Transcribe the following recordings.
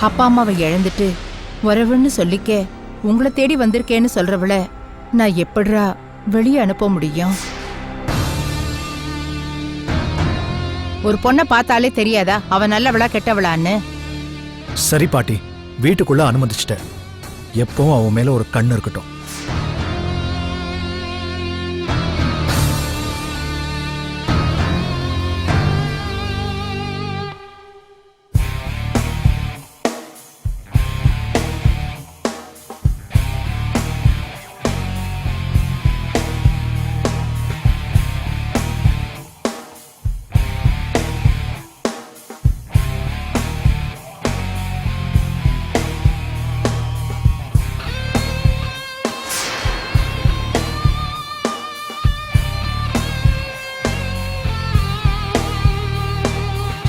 அப்பா அம்மாவை இழந்துட்டு உறவுன்னு சொல்லிக்க உங்களை தேடி வந்திருக்கேன்னு சொல்றவள நான் எப்படிரா வெளியே அனுப்ப முடியும்? ஒரு பொண்ணை பார்த்தாலே தெரியாதா? அவ நல்லவளா கெட்டவளான்னு? சரி பாட்டி வீட்டுக்குள்ள அனுமதிச்சிட்ட எப்பவும் அவன் மேல ஒரு கண்ணு இருக்கட்டும்.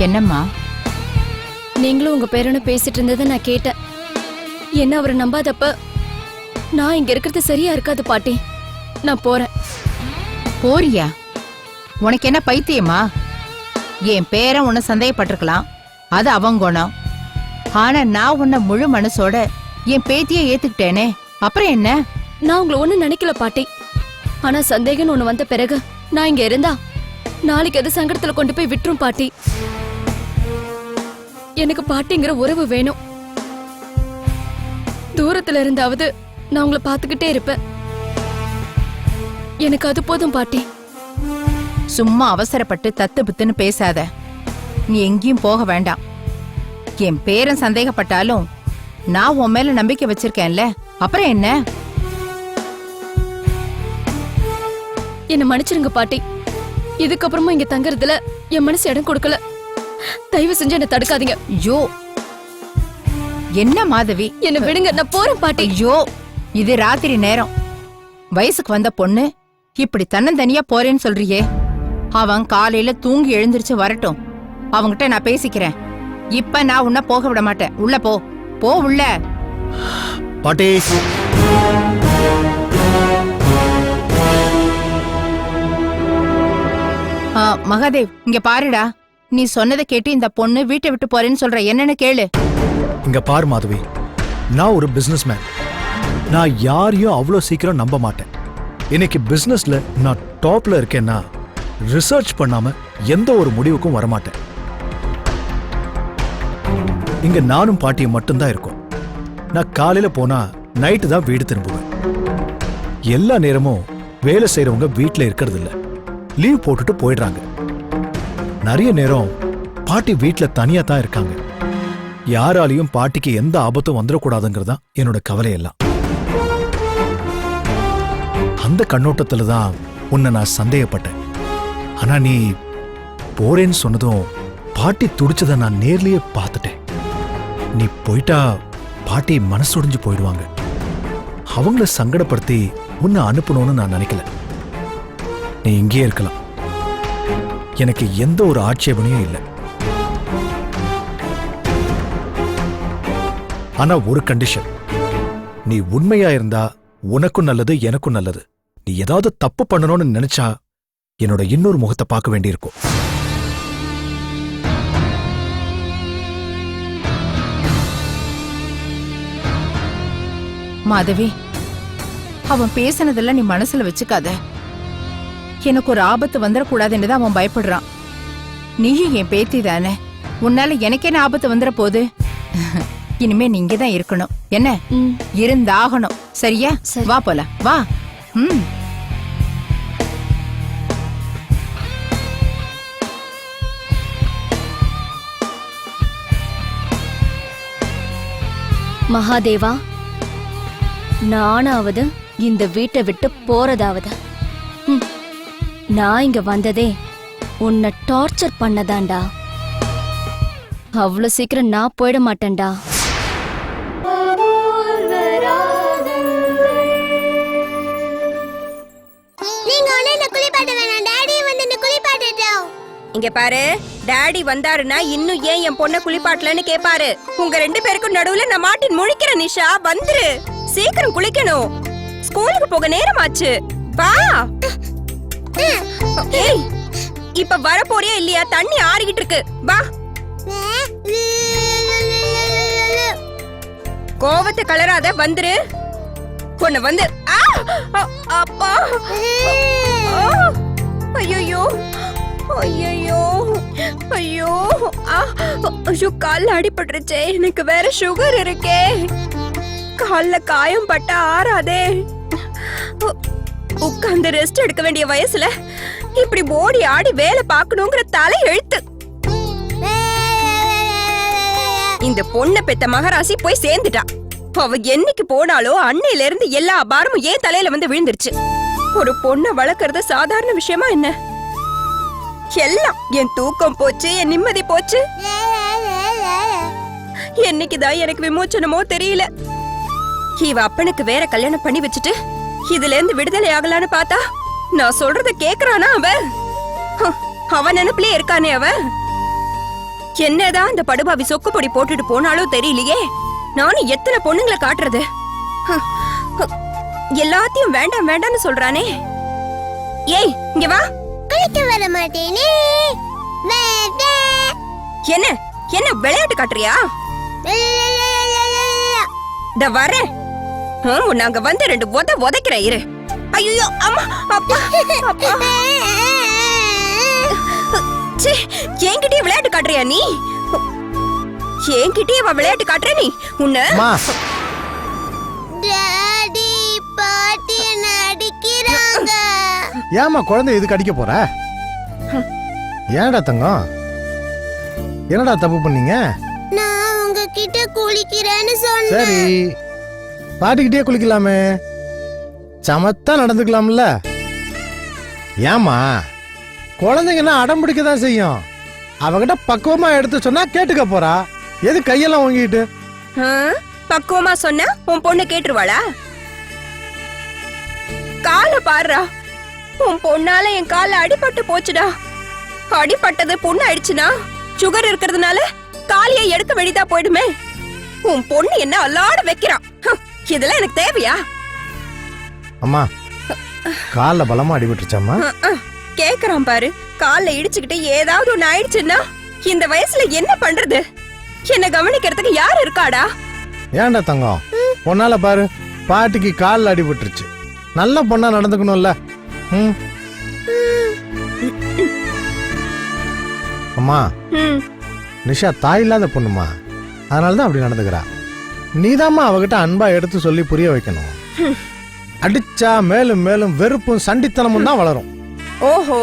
என்னம்மா? நீங்களும் உங்க பேரனு பேசிட்டு இருந்ததை நான் கேட்டேன். என்ன அவரை நம்பாதப்ப? நான் இங்க இருக்கிறது சரியா இருக்காது பாட்டி. நான் போறேன். போறியா? உனக்கு என்ன பைத்தியமா? என் பேரன் உன்னை சந்தேகப்பட்டிருக்கலாம். அது அவங்க குணம். ஆனா நான் உன்னை முழு மனசோட என் பேத்தியை ஏத்துக்கிட்டேனே. அப்புறம் என்ன? நான் உங்களை ஒண்ணு நினைக்கல பாட்டி. ஆனா சந்தேகம்னு ஒண்ணு வந்த பிறகு நான் இங்க இருந்தா நாளைக்கு அது சங்கடத்துல கொண்டு போய் விட்டுரும் பாட்டி. எனக்கு பாட்டிங்கிற உறவு வேணும். தூரத்துல இருந்தாவது நான் உங்களை பாத்துக்கிட்டே இருப்பேன். எனக்கு அது போதும் பாட்டி. சும்மா அவசரப்பட்டு தத்து பித்துன்னு பேசாத. நீ எங்கேயும் போக வேண்டாம். என் பேரன் சந்தேகப்பட்டாலும் நான் உன் மேல நம்பிக்கை வச்சிருக்கேன்ல. அப்புறம் என்ன? என்ன மன்னிச்சிருங்க பாட்டி. இதுக்கப்புறமா இங்க தங்கறதுல என் மனசு இடம் கொடுக்கல. தயவு செஞ்சு என்ன தடுக்காதீங்க. ஐயோ. என்ன மாதவி? என்ன விடுங்க நான் போறேன் பாட்டி. ஐயோ. இது ராத்திரி நேரம். வயசுக்கு வந்த பொண்ணு இப்படி தன்னந்தனியா போறேன்னு சொல்றியே. அவன் காலையில தூங்கி எழுந்திருச்சு வரட்டும். அவன்கிட்ட நான் பேசிக்கிறேன். இப்ப நான் உன்னை போக விட மாட்டேன். உள்ள போ. போ உள்ள. பாட்டி. ஆ, மகாதேவ் இங்க பாருடா. நீ சொன்னதை கேட்டு இந்த பொண்ணு வீட்டை விட்டு போறேன்னு சொல்ற. என்னன்னு கேளு. இங்க பார் மாதவி. நான் ஒரு பிசினஸ் மேன் நான் யாரையும் அவ்வளோ சீக்கிரம் நம்ப மாட்டேன். இன்னைக்கு பிசினஸ்ல நான் டாப்ல இருக்கேன்னா ரிசர்ச் பண்ணாம எந்த ஒரு முடிவுக்கும் வரமாட்டேன். இங்க நானும் பாட்டியும் மட்டும்தான் இருக்கோம். நான் காலையில போனா நைட்டு தான் வீடு திரும்புவேன். எல்லா நேரமும் வேலை செய்யறவங்க வீட்டில் இருக்கிறது இல்ல லீவ் போட்டுட்டு போயிடுறாங்க. நிறைய நேரம் பாட்டி வீட்டில் தனியா தான் இருக்காங்க. யாராலையும் பாட்டிக்கு எந்த ஆபத்தும் வந்துடக்கூடாதுங்கிறதா என்னோட கவலையெல்லாம். அந்த கண்ணோட்டத்துல தான் உன்னை நான் சந்தேகப்பட்டேன். ஆனா நீ போறேன்னு சொன்னதும் பாட்டி துடிச்சதை நான் நேர்லயே பார்த்துட்டேன். நீ போயிட்டா பாட்டி மனசுடைஞ்சு போயிடுவாங்க. அவங்கள சங்கடப்படுத்தி உன்னை அனுப்பணும்னு நான் நினைக்கல. நீ இங்கேயே இருக்கலாம். எனக்கு எந்த ஒரு ஆட்சேபனையும் இல்லை. ஆனா ஒரு கண்டிஷன் நீ உண்மையா இருந்தா உனக்கும் நல்லது எனக்கும் நல்லது. நீ ஏதாவது தப்பு பண்ணணும்னு நினைச்சா என்னோட இன்னொரு முகத்தை பார்க்க வேண்டியிருக்கும். மாதவி அவன் பேசினதெல்லாம் நீ மனசுல வச்சுக்காத. எனக்கு ஒரு ஆபத்து வந்துடக்கூடாதுன்னு தான் அவன் பயப்படுறான். நீயும் என் பேத்தி தானே. உன்னால எனக்கு என்ன ஆபத்து வந்துட போகுது இனிமே நீ இங்க தான் இருக்கணும். என்ன? இருந்தாகணும். சரியா? சரி. வா போலாம் வா. ம். மகாதேவா நானாவது இந்த வீட்டை விட்டு போறதாவது. ம், நான் இங்க வந்ததே. உன்னை டார்ச்சர் பண்ணதாண்டா அவ்வளவு சீக்கிரம் நான் போயிட மாட்டேன்டா. இங்க பாரு டாடி வந்தாருன்னா இன்னும் ஏன் என் பொண்ண குளிப்பாட்டலன்னு கேப்பாரு? உங்க ரெண்டு பேருக்கும் நடுவுல நான் மாட்டின் முழிக்கிற நிஷா வந்துரு. சீக்கிரம் குளிக்கணும். ஸ்கூலுக்கு போக நேரமாச்சு. வா. ஏய் இப்ப வர போறியா இல்லையா? தண்ணி ஆறிக்கிட்டு இருக்கு. வா. கோவத்தை கலராத வந்துரு. உன்னை வந்து. ஆ! அப்பா. ஐயோ ஐயோ. ஐயோ ஐயோ காலில் அடிபட்டுருச்சே. எனக்கு வேற சுகர் இருக்கே. கால்ல காயம் பட்டா ஆறாதே. உட்கார்ந்து ரெஸ்ட் எடுக்க வேண்டிய வயசுல இப்படி ஓடி ஆடி வேலை பார்க்கணுங்கிற தலை எழுத்து. இந்த பொண்ணை பெத்த மகராசி போய் சேர்ந்துட்டா. அவ என்னைக்கு போனாலோ அன்னையில இருந்து எல்லா அபாரமும் ஏன் தலையில வந்து விழுந்துருச்சு? ஒரு பொண்ணை வளர்க்கறது சாதாரண விஷயமா என்ன? எல்லாம் என் தூக்கம் போச்சு என் நிம்மதி போச்சு. என்னைக்குதான் எனக்கு விமோச்சனமோ தெரியல. இவ அப்பனுக்கு வேற கல்யாணம் பண்ணி வச்சுட்டு இதுல இருந்து விடுதலை ஆகலான்னு பார்த்தா நான் சொல்றத கேக்குறானா அவன் அவன் நினைப்புலயே இருக்கானே அவன் என்னதான் அந்த படுபாவி சொக்கு பொடி போட்டுட்டு போனாலோ தெரியலையே. நானும் எத்தனை பொண்ணுங்களை காட்டுறது? எல்லாத்தையும் வேண்டாம் வேண்டாம்னு சொல்றானே. ஏய் இங்க வா. குளிக்க வர மாட்டேனே. என்ன என்ன விளையாட்டு காட்டுறியா? இந்த வரேன். அங்க வந்து ரெண்டு உத உதைக்கிறேன் இரு. ஐயோ அம்மா அப்பா அப்பா. ச்சே, என்கிட்டயே விளையாட்டு காட்டுறியா நீ? என்கிட்டயே அவ விளையாட்டு காட்டுற நீ? உன்னை? டாடி பாட்டி என்ன அடிக்கிறாங்க ஏம்மா குழந்தை இதுக்கு அடிக்க போற? ஏன்டா தங்கம்? என்னடா தப்பு பண்ணீங்க? நான் உங்ககிட்ட குளிக்கிறேன்னு சொன்னேன். சரி. பாட்டுக்கிட்டே குளிக்கலாமே. சமத்தா நடந்துக்கலாம்ல. ஏம்மா குழந்தைங்கன்னா அடம் பிடிக்க தான் செய்யும். அவகிட்ட பக்குவமா எடுத்து சொன்னா கேட்டுக்க போறா. எது கையெல்லாம் வாங்கிட்டு பக்குவமா சொன்ன உன் பொண்ணு கேட்டுருவாளா? கால பாருடா. உன் பொண்ணால என் கால அடிபட்டு போச்சுடா. அடிபட்டது புண்ணு ஆயிடுச்சுனா சுகர் இருக்கிறதுனால காலியை எடுக்க வேண்டியதா போயிடுமே. உன் பொண்ணு என்ன அல்லாட வைக்கிறான் இதெல்லாம் எனக்கு தேவையா? அம்மா காலில் பலமா அஹ். கேக்குறான் பாரு. கால்ல இடிச்சுக்கிட்டு ஏதாவது ஒண்ணு ஆயிடுச்சுன்னா இந்த வயசுல என்ன பண்றது? என்ன கவனிக்கிறதுக்கு யார் இருக்காடா? ஏன்டா தங்கம்? பொண்ணால பாரு பாட்டிக்கு காலில் அடிபட்டுருச்சு. நல்ல பொண்ணா நடந்துக்கணும்ல. ம். அம்மா நிஷா தாய் இல்லாத பொண்ணுமா அதனால தான் அப்படி நடந்துக்கிறா. நீதாம்மா அவகிட்ட அன்பா எடுத்து சொல்லி புரிய வைக்கணும். அடிச்சா மேலும் மேலும் வெறுப்பும் சண்டித்தனமும் தான் வளரும். ஓஹோ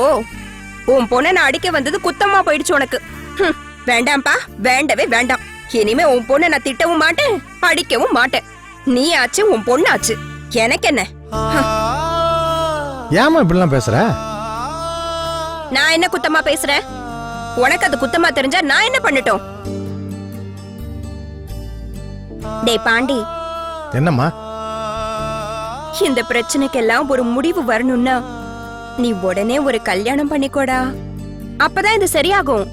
உன் பொண்ணை நான் அடிக்க வந்தது குத்தமா போயிடுச்சு உனக்கு. ஹம், வேண்டாம்ப்பா வேண்டவே வேண்டாம். இனிமே உன் பொண்ணை நான் திட்டவும் மாட்டேன் அடிக்கவும் மாட்டேன். நீ ஆச்சு உன் பொண்ணாச்சு எனக்கு என்ன? ஏம்மா இப்படிலாம் பேசுற? நான் என்ன குத்தமா பேசுறேன்? உனக்கு அது குத்தமா தெரிஞ்சா நான் என்ன பண்ணட்டும்? டேய் பாண்டி. என்னம்மா? இந்த பிரச்சனைக்கெல்லாம் ஒரு முடிவு வரணும்னா நீ உடனே ஒரு கல்யாணம் பண்ணிக்கோடா. அப்பதான் இது சரியாகும்.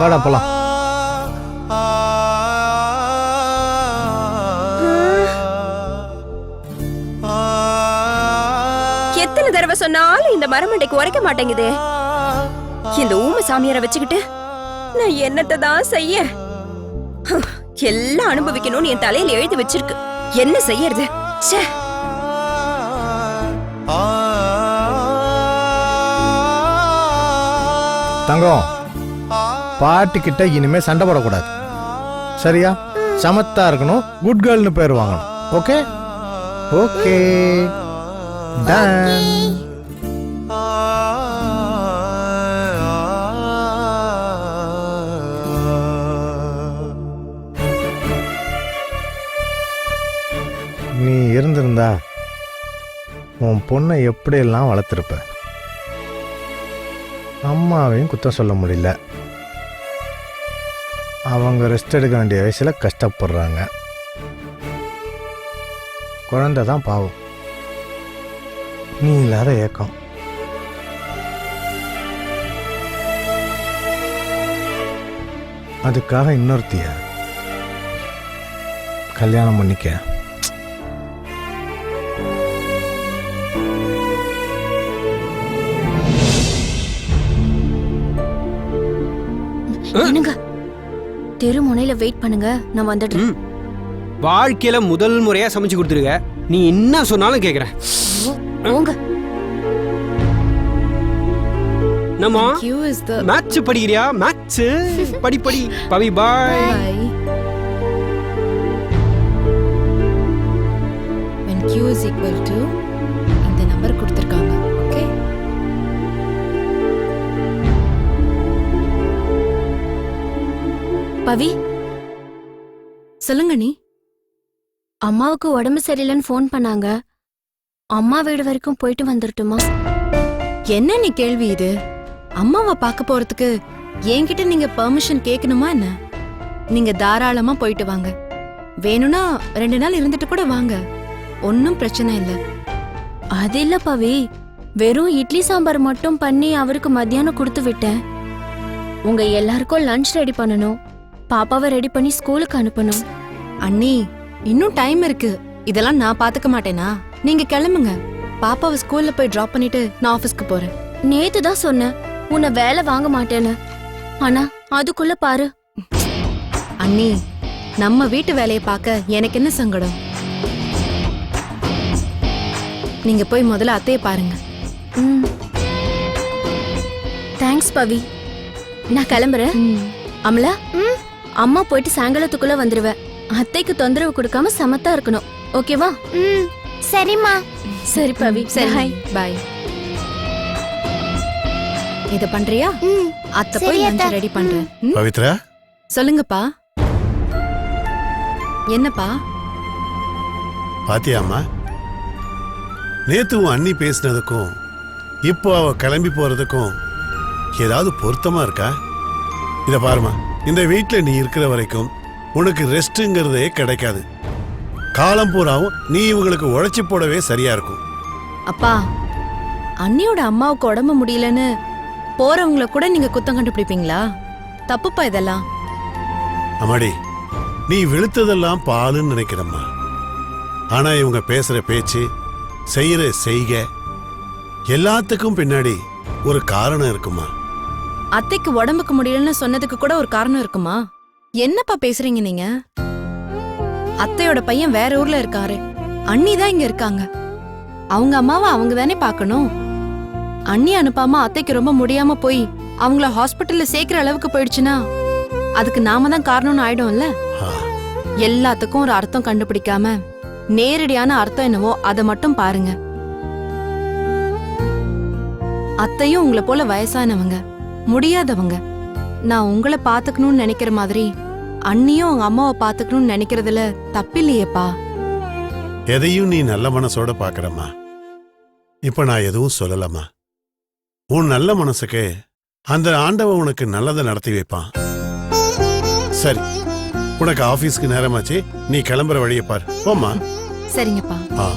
வாடா போலாம். எத்தனை தடவை சொன்னாலும் இந்த மரமண்டைக்கு உரைக்க மாட்டேங்குதே. இந்த ஊம சாமியாரை வச்சுக்கிட்டு நான் என்னத்தை தான் செய்ய? எல்லாம் அனுபவிக்கணும்னு என் தலையில எழுதி வச்சிருக்கு. என்ன செய்யறது? ச்சே. தங்கம் பாட்டிக்கிட்ட இனிமே சண்டை போடக்கூடாது. சரியா? சமத்தா இருக்கணும் குட் கேர்ள்னு பேர் வாங்கணும். ஓகே ஓகே டன் நீ இருந்திருந்தா உன் பொண்ணை எப்படியெல்லாம் வளர்த்துருப்ப? அம்மாவையும் குத்தம் சொல்ல முடியல. அவங்க ரெஸ்ட் எடுக்க வேண்டிய வயசில் கஷ்டப்படுறாங்க. குழந்தை தான் பாவம். நீ இல்லாத ஏக்கம். அதுக்காக இன்னொருத்திய கல்யாணம் பண்ணிக்க. தெரு முனையில வெயிட் பண்ணுங்க. நான் வந்துடுறேன். வாழ்க்கையில முதல் முறையா சமைச்சு கொடுத்துருக்க. நீ என்ன சொன்னாலும் கேக்குறேன். போங்க. நம்ம மேட்ச் படிக்கிறியா? மேட்ச் படி படி. பவி பாய் பவி. சொல்லுங்க நீ. அம்மாவுக்கு உடம்பு சரியில்லைன்னு ஃபோன் பண்ணாங்க. அம்மா வீடு வரைக்கும் போயிட்டு வந்துடட்டுமா என்ன நீ கேள்வி இது? அம்மாவை பார்க்க போறதுக்கு என்கிட்ட நீங்க பெர்மிஷன் கேட்கணுமா என்ன? நீங்க தாராளமா போயிட்டு வாங்க. வேணும்னா ரெண்டு நாள் இருந்துட்டு கூட வாங்க. ஒன்னும் பிரச்சனை இல்ல. அது இல்ல பவி. வெறும் இட்லி சாம்பார் மட்டும் பண்ணி அவருக்கு மத்தியானம் கொடுத்து விட்டேன். உங்க எல்லாருக்கும் லஞ்ச் ரெடி பண்ணணும். பாப்பாவை ரெடி பண்ணி ஸ்கூலுக்கு அனுப்பணும். அண்ணி இன்னும் டைம் இருக்கு. இதெல்லாம் நான் பாத்துக்க மாட்டேனா? நீங்க கிளம்புங்க. பாப்பாவை ஸ்கூல்ல போய் டிராப் பண்ணிட்டு நான் ஆபீஸ்க்கு போறேன். நேத்து தான் சொன்னேன் உன்னை வேலை வாங்க மாட்டேன்னு. ஆனா அதுக்குள்ள பாரு. அண்ணி நம்ம வீட்டு வேலையை பார்க்க எனக்கு என்ன சங்கடம்? நீங்க போய் முதல்ல அத்தைய பாருங்க. ம். தேங்க்ஸ் பவி. நான் கிளம்புறேன். அமலா? அம்மா போயிட்டு சாயங்காலத்துக்குள்ள வந்துருவேன் அத்தைக்கு தொந்தரவு கொடுக்காம சமத்தா இருக்கணும். ஓகேவா? ம் சரிம்மா. சரி பவி. சரி. Bye. பாய் இத பண்றியா? ம் அத்தை போய் லஞ்ச். ரெடி பண்றேன்? பவித்ரா? சொல்லுங்கப்பா. என்னப்பா? பாத்தியாம்மா? நேத்து உன் அண்ணி பேசினதுக்கும் இப்போ அவ கிளம்பி போறதுக்கும் ஏதாவது பொருத்தமா இருக்கா? இத பாருமா. இந்த வீட்ல நீ இருக்கிற வரைக்கும் உனக்கு ரெஸ்ட்ங்கிறதே கிடைக்காது. காலம் பூராவும் நீ இவங்களுக்கு உழைச்சி போடவே சரியா இருக்கும். அப்பா அண்ணியோட அம்மாவுக்கு உடம்பு முடியலன்னு போறவங்கள கூட நீங்க குத்தம் கண்டுபிடிப்பீங்களா? தப்புப்பா இதெல்லாம். அம்மாடி நீ வெளுத்ததெல்லாம் பாலுன்னு நினைக்கிறம்மா. ஆனா இவங்க பேசுற பேச்சு செய்யற செய்க எல்லாத்துக்கும் பின்னாடி ஒரு காரணம் இருக்குமா அத்தைக்கு உடம்புக்கு முடியலன்னு சொன்னதுக்கு கூட ஒரு காரணம் இருக்குமா? என்னப்பா பேசுறீங்க நீங்க? அத்தையோட பையன் வேற ஊர்ல இருக்காரு. அண்ணி தான் இங்க இருக்காங்க. அவங்க அம்மாவை அவங்க தானே பார்க்கணும்? அண்ணி அனுப்பாம அத்தைக்கு ரொம்ப முடியாம போய் அவங்கள ஹாஸ்பிட்டல்ல சேர்க்கிற அளவுக்கு போயிடுச்சுன்னா அதுக்கு நாம தான் காரணம்னு ஆயிடும்ல? எல்லாத்துக்கும் ஒரு அர்த்தம் கண்டுபிடிக்காம நேரடியான அர்த்தம் என்னவோ அதை மட்டும் பாருங்க. அத்தையும் உங்களை போல வயசானவங்க. முடியாதவங்க. நான் உங்களை பாத்துக்கணும்னு நினைக்கிற மாதிரி அண்ணியும் அவங்க அம்மாவை பாத்துக்கணும்னு நினைக்கிறதுல தப்பில்லையேப்பா. எதையும் நீ நல்ல மனசோட பாக்குறம்மா இப்ப நான் எதுவும் சொல்லலம்மா. உன் நல்ல மனசுக்கு அந்த ஆண்டவன் உனக்கு நல்லதை நடத்தி வைப்பான். சரி உனக்கு ஆபீஸ்க்கு நேரமாச்சு. நீ கிளம்புற வழியை பார். போம்மா. சரிங்கப்பா. ஆ.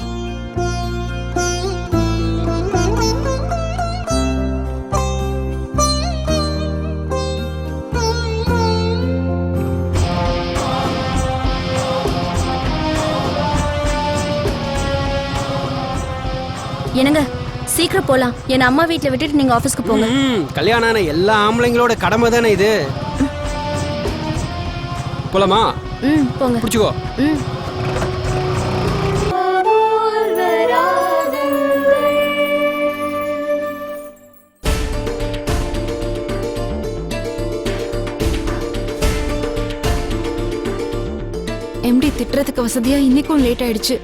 என்னங்க? சீக்கிரம் போலாம். என் அம்மா வீட்ல விட்டுட்டு நீங்க ஆபீஸ்க்கு போங்க. கல்யாணம் ஆன எல்லா ஆம்பளைங்களோட கடமை தானே இது? போலாமா? ம் போங்க. பிடிச்சிக்கோ. ம். எம்டி திட்டுறதுக்கு வசதியா இன்னைக்கும் லேட் ஆயிடுச்சு.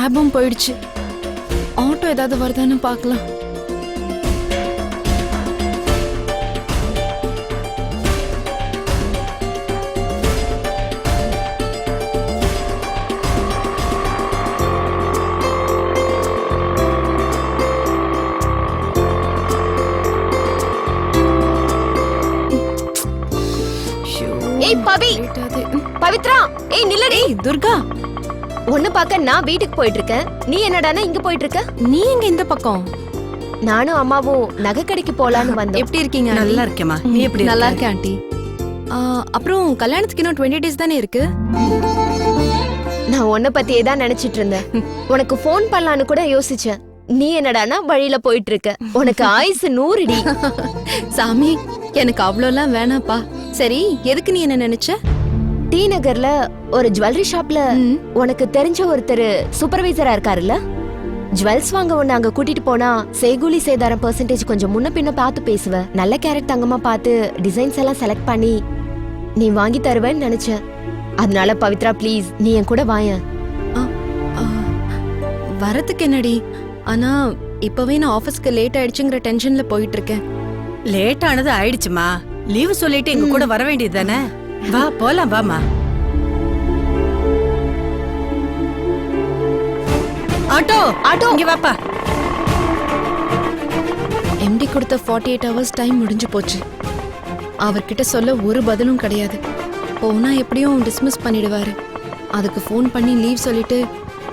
கேபும் போயிடுச்சு. ஆட்டோ ஏதாவது வருதான்னு பார்க்கலாம். ஏய் பவி. பவித்ரா. ஏய் நில்லடி. துர்கா. ஒண்ணு பார்க்க நான் வீட்டுக்கு போயிட்டு இருக்கேன் நீ என்னடானா இங்க போயிட்டு இருக்க நீ எங்க இந்த பக்கம்? நானும் அம்மாவும் நகை கடைக்கு போலான்னு வந்தோம். எப்படி இருக்கீங்க? நல்லா இருக்கேம்மா. நீ எப்படி நல்லா இருக்க? இருக்கேன் ஆண்டி. ஆ, அப்புறம் கல்யாணத்துக்கு இன்னும் டுவெண்ட்டி டேஸ் தானே இருக்கு? நான் உன்னை பத்தியே தான் நினைச்சிட்டு இருந்தேன். உனக்கு ஃபோன் பண்ணலான்னு கூட யோசிச்சேன். நீ என்னடானா வழியில போயிட்டு இருக்க உனக்கு ஆயுசு நூறுடி. சாமி எனக்கு அவ்வளோலாம் வேணாப்பா சரி எதுக்கு நீ என்ன நினைச்ச? டி நகர்ல ஒரு ஜுவல்லரி ஷாப்ல உனக்கு தெரிஞ்ச ஒருத்தர் சூப்பர்வைசரா இருக்காருல்ல? ஜுவல்ஸ் வாங்க உன்னை அங்க கூட்டிட்டு போனா செய்கூலி சேதாரம் பெர்சன்டேஜ் கொஞ்சம் முன்ன பின்ன பார்த்து பேசுவ. நல்ல கேரட் தங்கமா பார்த்து டிசைன்ஸ் எல்லாம் செலக்ட் பண்ணி நீ வாங்கி தருவேன்னு நினைச்சேன். அதனால பவித்ரா ப்ளீஸ் நீ என் கூட வாயேன். ஆ, வரதுக்கு என்னடி? ஆனா இப்பவே நான் ஆபீஸ்க்கு லேட் ஆயிடுச்சுங்கிற டென்ஷன்ல போயிட்டு இருக்கேன். லேட் ஆனது ஆயிடுச்சுமா? லீவு சொல்லிட்டு எங்க கூட வர வேண்டியது தானே? வா போலாம் வாமா ஆட்டோ ஆட்டோ. இங்க வாப்பா. எம்டி கொடுத்த ஃபார்ட்டி எயிட் ஹவர்ஸ் டைம் முடிஞ்சு போச்சு. அவர்கிட்ட சொல்ல ஒரு பதிலும் கிடையாது. போனா எப்படியும் டிஸ்மிஸ் பண்ணிடுவாரு. அதுக்கு ஃபோன் பண்ணி லீவ் சொல்லிட்டு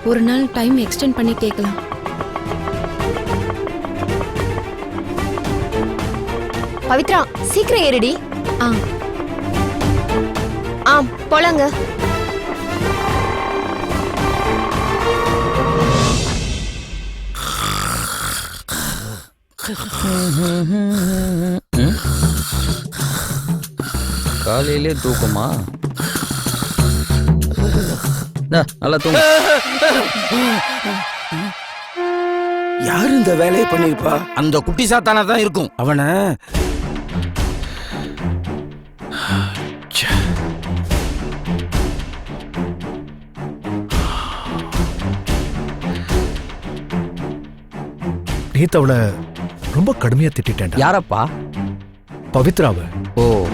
ஒரு நாள் டைம் எக்ஸ்டெண்ட் பண்ணி கேட்கலாம் பவித்ரா சீக்கிரம் ஏறுடி. ஆ. போலாங்க. காலையிலே தூக்கமா? நல்லா தூங்கு. யாரு இந்த வேலையை பண்ணிருப்பா? அந்த குட்டி சாத்தானா தான் இருக்கும். அவன நேத்து அவளை ரொம்ப கடுமையா திட்டிட்டேன்டா. யாரப்பா? பவித்ராவ. ஓ.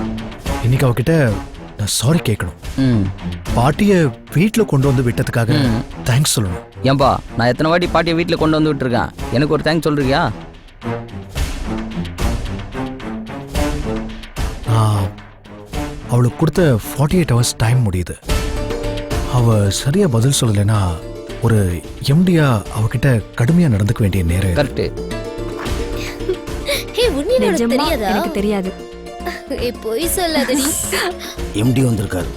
இன்னைக்கு அவகிட்ட நான் சாரி கேட்கணும். பாட்டிய வீட்ல கொண்டு வந்து விட்டதுக்காக. தேங்க்ஸ் சொல்லணும். ஏன்பா நான் எத்தனை வாட்டி பாட்டியை வீட்டில் கொண்டு வந்து விட்டுருக்கேன்? எனக்கு ஒரு தேங்க்ஸ் சொல்றியா? அவளுக்கு கொடுத்த ஃபார்ட்டி எயிட் ஹவர்ஸ் டைம் முடியுது. அவ சரியா பதில் சொல்லலைன்னா ஒரு எம்டியா அவகிட்ட கடுமையா நடந்துக்க வேண்டிய நேரம். கரெக்டு ஹே உன்னியோட தெரியாதா? எனக்கு தெரியாது. ஏ பொய் சொல்லாதடி. எம்டி வந்திருக்காரு.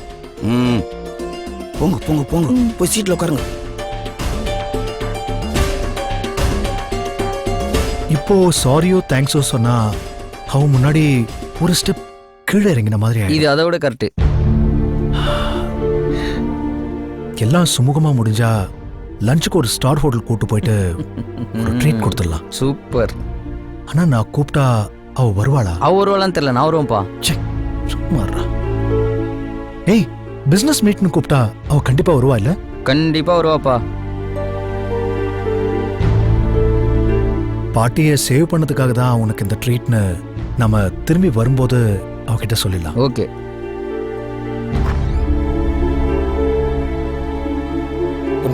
ம். போங்க போங்க போங்க. போய் சீட்ல உட்காருங்க. இப்போ சாரியோ தேங்க்ஸோ சொன்னா அவ முன்னாடி ஒரு ஸ்டெப் கீழே இறங்கின மாதிரி ஆயிடும். இது அதை விட கரெக்டு எல்லாம் சுமூகமா முடிஞ்சா லஞ்சுக்கு ஒரு ஸ்டார் ஹோட்டல் கூட்டு போயிட்டு ஒரு ட்ரீட் கொடுத்துடலாம். சூப்பர். ஆனா நான் கூப்பிட்டா அவ வருவாளா? அவ வருவாளான்னு தெரியல நான் வருவேன்ப்பா. ச்சே, சும்மா இருடா. ஏய் பிசினஸ் மீட்னு கூப்பிட்டா அவ கண்டிப்பா வருவா இல்ல? கண்டிப்பா வருவாப்பா. பாட்டியை சேவ் பண்ணதுக்காக தான் உனக்கு இந்த ட்ரீட்னு நம்ம திரும்பி வரும்போது அவகிட்ட சொல்லிடலாம். ஓகே.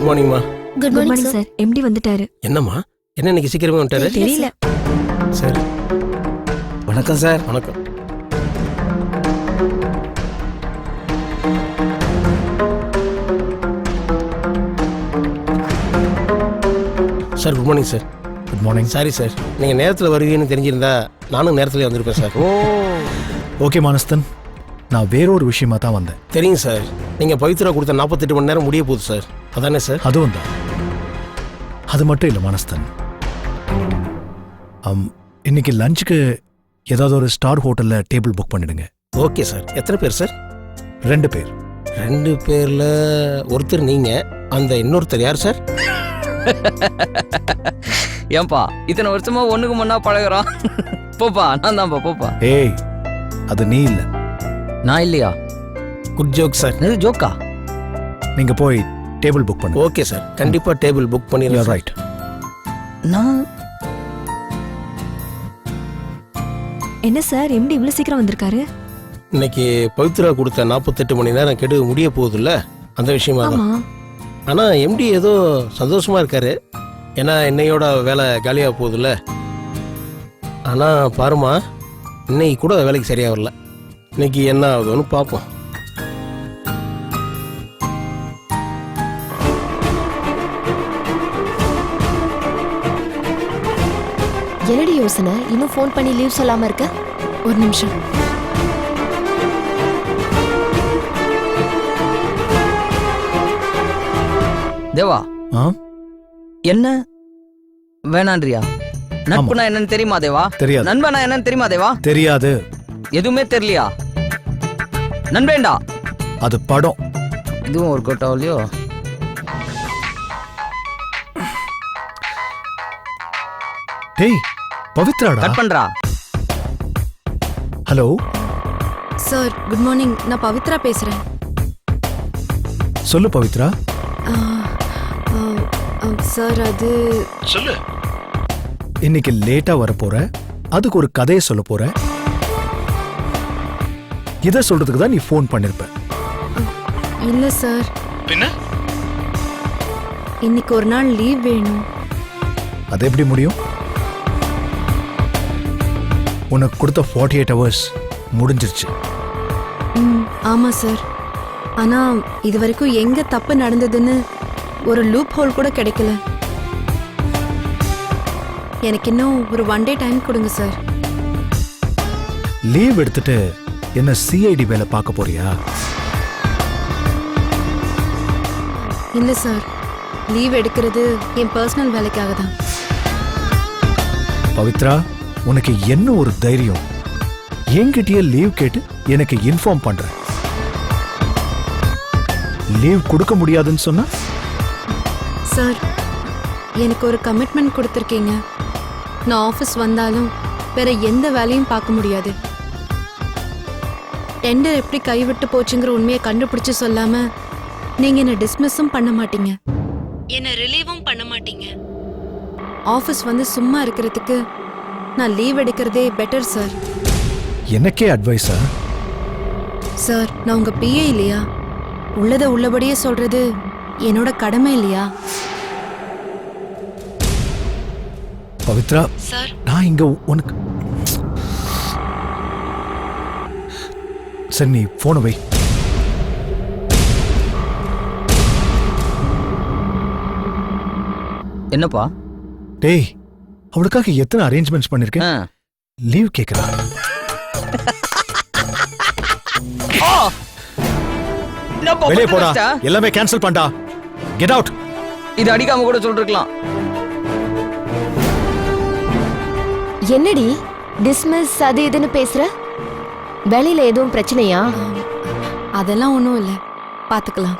குட் மார்னிங்மா குட் மார்னிங் சார் எம்டி வந்துட்டாரு. என்னம்மா? என்ன இன்னைக்கு சீக்கிரமே வந்துட்டாரு? தெரியல. சரி. வணக்கம் சார். வணக்கம். Sir good morning sir. Good morning sorry sir. நீங்கள் நேரத்தில் வருவீங்கன்னு தெரிஞ்சிருந்தா நானும் நேரத்தில் வந்திருப்பேன் சார். ஓ. ஓகே மானஸ்தன். நான் வேறொரு விஷயமா தான் வந்தேன். தெரியுங்க சார். நீங்கள் பவித்ரா கொடுத்த நாற்பத்தெட்டு மணி நேரம் முடிய போகுது சார். அதானே சார்? அதுவும் தான். அது மட்டும் இல்லை மானஸ்தன். அம், இன்னைக்கு லஞ்சுக்கு ஏதாவது ஒரு ஸ்டார் ஹோட்டல்ல டேபிள் புக் பண்ணிடுங்க. Okay sir. எத்தனை பேர் சார்? ரெண்டு பேர். ரெண்டு பேரில் ஒருத்தர் நீங்கள் அந்த இன்னொருத்தர் யார் சார்? ஏன்பா இத்தனை வருஷமா ஒண்ணுக்கு முன்னா பழகுறோம். போப்பா நான் தான்ப்பா போப்பா. ஏய் அது நீ இல்ல. நான் இல்லையா? Good joke sir. என்னது ஜோக்கா? நீங்க போய் டேபிள் புக் பண்ணுங்க. Okay sir. கண்டிப்பாக டேபிள் புக் பண்ணிடுறேன் ரைட் நான் என்ன சார் எம்டி இவ்வளவு சீக்கிரம் வந்திருக்காரு? இன்னைக்கு பவித்ரா கொடுத்த நாற்பத்தெட்டு மணி நேரம் கெடு முடிய போகுதுல்ல? அந்த விஷயமா தான். ஆமா. ஆனால் எம்டி ஏதோ சந்தோஷமா இருக்காரு. ஏன்னா என்னையோட வேலை காலியாக போகுதுல்ல? ஆனால் பாருமா இன்னைக்கு கூட வேலைக்கு சரியாக வரல. இன்னைக்கு என்ன ஆகுதுன்னு பார்ப்போம் என்னடி யோசனை? இன்னும் ஃபோன் பண்ணி லீவ் சொல்லாம இருக்க? ஒரு நிமிஷம். தேவா. ஆ? என்ன? வேணான்றியா? நட்புனா என்னன்னு தெரியுமா தேவா? தெரியாது. நண்பனா என்னன்னு தெரியுமா தேவா? தெரியாது. எதுவுமே தெரியலையா? நண்பேண்டா? அது படம். இதுவும் ஒர்க் அவுட் ஆகலையோ? டேய் பவித்ராடா? கட் பண்றா. ஹலோ? சார் குட் மார்னிங் நான் பவித்ரா பேசுறேன். சொல்லு பவித்ரா. சார் அது சொல்லு. இன்னைக்கு லேட்டா வர போற. அதுக்கு ஒரு கதையை சொல்ல போற. இத சொல்றதுக்கு தான் நீ ஃபோன் பண்ணிருப்ப. இல்ல சார் பின்ன? இன்னைக்கு ஒரு நாள் லீவ் வேணும். அது எப்படி முடியும்? உனக்கு கொடுத்த ஃபார்ட்டி எயிட் ஹவர்ஸ் முடிஞ்சிருச்சு. ம் ஆமா சார் ஆனா இது வரைக்கும் எங்க தப்பு நடந்ததுன்னு ஒரு லூப் ஹோல் கூட கிடைக்கல. எனக்கு இன்னும் ஒரு ஒன் டே டைம் கொடுங்க சார் லீவ் எடுத்துட்டு என்ன சிஐடி வேலை பார்க்க போறியா? இல்ல சார் லீவ் எடுக்கிறது என் பர்சனல் வேலைக்காக தான். பவித்ரா உனக்கு என்ன ஒரு தைரியம்? என்கிட்டயே லீவ் கேட்டு எனக்கு இன்ஃபார்ம் பண்ற. லீவ் கொடுக்க முடியாதுன்னு சொன்னா? சார் எனக்கு ஒரு கமிட்மெண்ட் கொடுத்துருக்கீங்க. நான் ஆஃபீஸ் வந்தாலும் வேற எந்த வேலையும் பார்க்க முடியாது. டெண்டர் எப்படி கைவிட்டு போச்சுங்கிற உண்மையை கண்டுபிடிச்சு சொல்லாம நீங்க என்ன டிஸ்மிஸும் பண்ண மாட்டீங்க. என்ன ரிலீவும் பண்ண மாட்டீங்க. ஆஃபீஸ் வந்து சும்மா இருக்கிறதுக்கு நான் லீவ் எடுக்கிறதே பெட்டர் சார் எனக்கே அட்வைஸா சார் நான் உங்க பிஏ இல்லையா? உள்ளதை உள்ளபடியே சொல்றது என்னோட கடமை இல்லையா? பவித்ரா சார் நான் இங்க உனக்கு சரி நீ போன வை. என்னப்பா? டேய் அவளுக்காக எத்தனை அரேஞ்ச்மெண்ட்ஸ் பண்ணிருக்கேன். லீவ் கேக்குறா. வெளியே போடா? எல்லாமே கேன்சல் பண்ணா கெட் அவுட் இது அடிக்காம கூட சொல்லிருக்கலாம். என்னடி டிஸ்மிஸ் அது இதுன்னு பேசுற? வேலையில எதுவும் பிரச்சனையா? அதெல்லாம் ஒன்றும் இல்லை. பார்த்துக்கலாம்